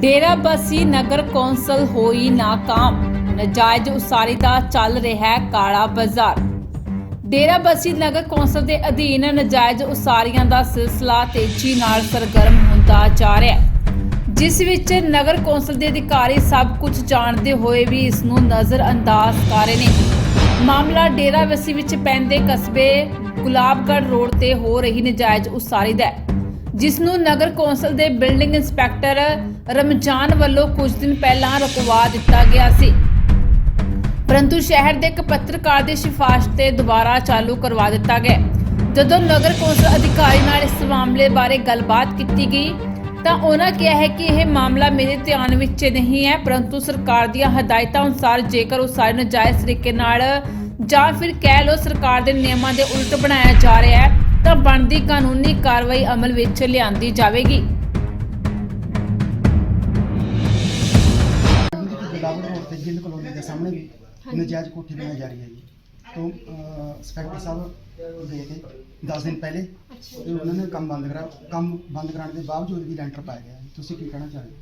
ਡੇਰਾਬੱਸੀ ਨਗਰ council ਹੋਈ ਨਾਕਾਮ। ਨਜਾਇਜ਼ ਉਸਾਰੀ ਦਾ ਚੱਲ ਰਿਹਾ ਹੈ ਕਾਲਾ ਬਾਜ਼ਾਰ। ਡੇਰਾਬੱਸੀ ਨਗਰ ਕੌਂਸਲ ਦੇ ਅਧੀਨ ਨਜਾਇਜ਼ ਉਸਾਰੀਆਂ ਦਾ ਸਿਲਸਿਲਾ ਤੇਜ਼ੀ ਨਾਲ ਸਰਗਰਮ ਹੁੰਦਾ ਜਾ ਰਿਹਾ ਹੈ। ਜਿਸ ਵਿੱਚ ਨਗਰ ਕੌਂਸਲ ਦੇ ਅਧਿਕਾਰੀ ਸਭ ਕੁਝ ਜਾਣਦੇ ਹੋਏ ਵੀ ਇਸ ਨੂੰ ਨਜ਼ਰਅੰਦਾਜ਼ ਕਰ ਰਹੇ ਨੇ। ਮਾਮਲਾ ਡੇਰਾਬੱਸੀ ਵਿੱਚ ਪੈਂਦੇ ਕਸਬੇ ਗੁਲਾਬਗੜ੍ਹ ਰੋਡ ਤੇ ਹੋ ਰਹੀ ਨਜਾਇਜ਼ ਉਸਾਰੀ ਦਾ ਹੈ। ਜਿਸ ਨੂੰ ਨਗਰ ਕੌਂਸਲ ਦੇ ਬਿਲਡਿੰਗ ਇੰਸਪੈਕਟਰ ਰਮਜ਼ਾਨ ਵੱਲੋਂ ਕੁਝ ਦਿਨ ਪਹਿਲਾਂ ਰੁਕਵਾ ਦਿੱਤਾ ਗਿਆ ਸੀ। ਪਰੰਤੂ ਸ਼ਹਿਰ ਦੇ ਇੱਕ ਪੱਤਰਕਾਰ ਦੀ ਸਿਫਾਰਿਸ਼ ਤੇ ਦੁਬਾਰਾ ਚਾਲੂ ਕਰਵਾ ਦਿੱਤਾ ਗਿਆ। ਜਦੋਂ ਨਗਰ ਕੌਂਸਲ ਅਧਿਕਾਰੀ ਨਾਲ ਇਸ ਮਾਮਲੇ ਬਾਰੇ ਗੱਲਬਾਤ ਕੀਤੀ ਗਈ, ਤਾਂ ਉਹਨਾਂ ਕਿਹਾ ਹੈ ਕਿ ਇਹ ਮਾਮਲਾ ਮੇਰੇ ਧਿਆਨ ਵਿੱਚ ਨਹੀਂ ਹੈ, ਪਰੰਤੂ ਸਰਕਾਰ ਦੀਆਂ ਹਦਾਇਤਾਂ ਅਨੁਸਾਰ ਜੇਕਰ ਉਹ ਸਾਰੇ ਨਜਾਇਜ਼ ਤਰੀਕੇ ਨਾਲ ਜਾਂ ਫਿਰ ਕਹਿ ਲਓ ਸਰਕਾਰ ਦੇ ਨਿਯਮਾਂ ਦੇ ਉਲਟ ਬਣਾਇਆ ਜਾ ਰਿਹਾ ਹੈ, ਤਾਂ ਬਣਦੀ ਕਾਨੂੰਨੀ ਕਾਰਵਾਈ ਅਮਲ ਵਿੱਚ ਲਿਆਂਦੀ ਜਾਵੇਗੀ ਗੁਲਾਬ ਰੋਡ ਤੇ ਗਿੱਲ ਕਲੋਨੀ ਦੇ ਸਾਹਮਣੇ ਵੀ ਨਜਾਇਜ਼ ਕੋਠੀ ਬਣਾਈ ਜਾ ਰਹੀ ਹੈ ਜੀ तो इंस्पेक्टर साहब गए थे दस दिन पहले तो उन्होंने काम बंद करा काम बंद कराने के बावजूद भी ਲੈਂਟਰ ਪਾਇਆ ਗਿਆ ਜੀ ਤੁਸੀਂ ਕੀ ਕਹਿਣਾ ਚਾਹੁੰਦੇ ਹੋ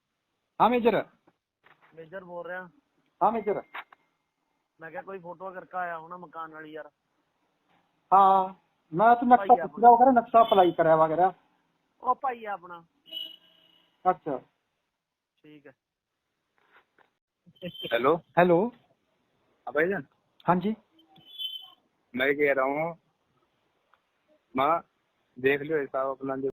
ਹਾਂ ਮੇਜਰ मेजर बोल रहा ਹਾਂ ਮੇਜਰ मैं क्या कोई फोटो करके आया हूं ना मकान वाली यार ਹਾਂ ਮੈਂ ਤਾਂ ਨਕਸ਼ਾ ਭਾਈ ਪੁੱਛਿਆ ਵਗੈਰਾ ਨਕਸ਼ਾ ਅਪਲਾਈ ਕਰਿਆ ਵਗੈਰਾ ओ भाई है अपना ਅੱਛਾ ठीक है हेलो ਹੈਲੋ हाँ भाईजान ਹਾਂਜੀ मैं कह रहा हूँ माँ देख लो हिसाब अपना जो